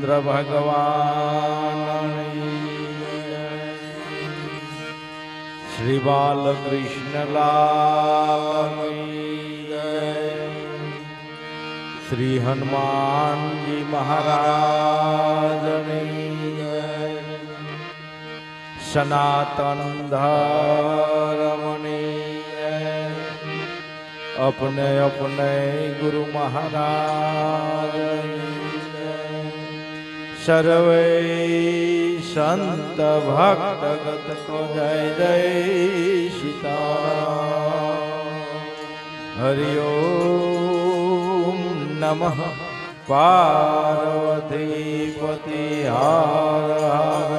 चंद्र भगवान। श्री बालकृष्ण लाल श्री हनुमान जी महाराज सनातन धर्म अपने अपने गुरु महाराज સર્વે સંત ભક્તગત કો જય જય સીતા હરિયો નમઃ. પાર્વતી પતિ હાર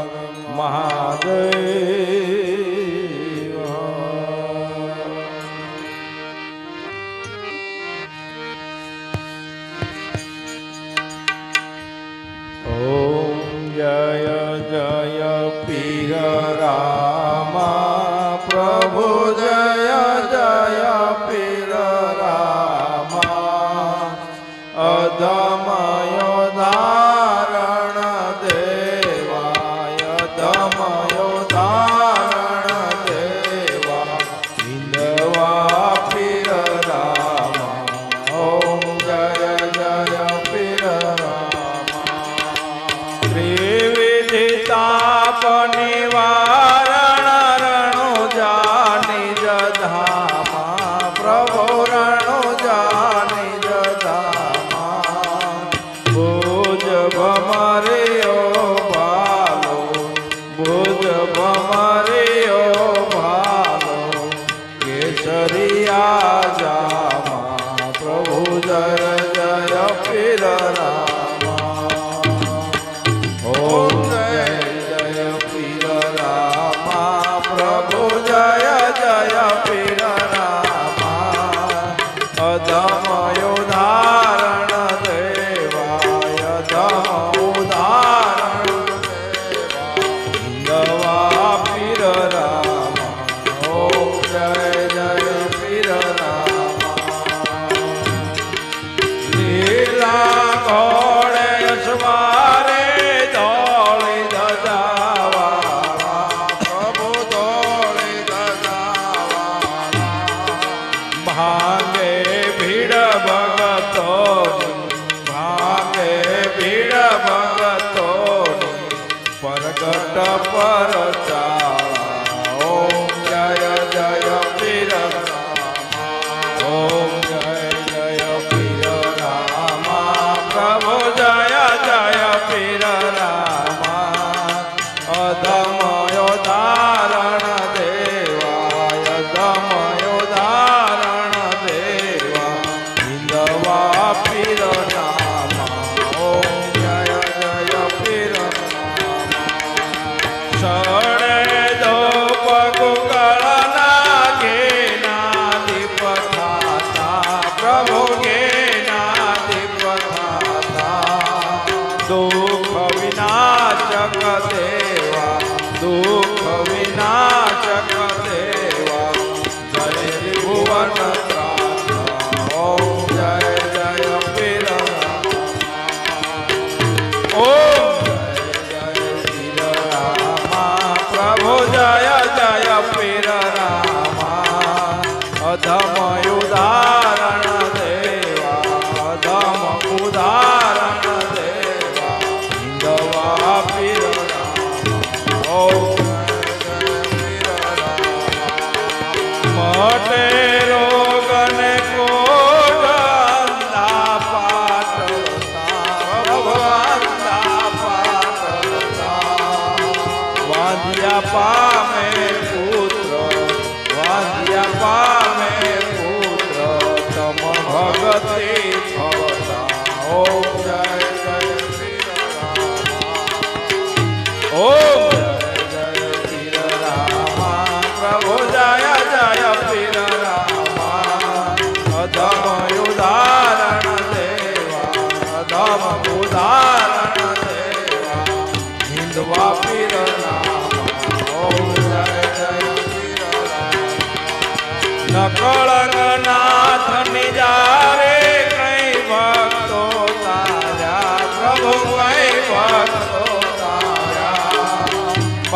বুঝা सरिया जा yeah દુઃખ વિનાશક દેવા દુઃખ વિનાશક દેવા જય ભુવન વાંધ્યા પામે પુત્ર, વાંધ્યા પામે પુત્ર, તમ ભગતે ભવતા ઓમ જય જય શ્રી રામ. ઓમ ઉદાહરણ દેવા હિન્દવા પીરના ಕೊಳಗ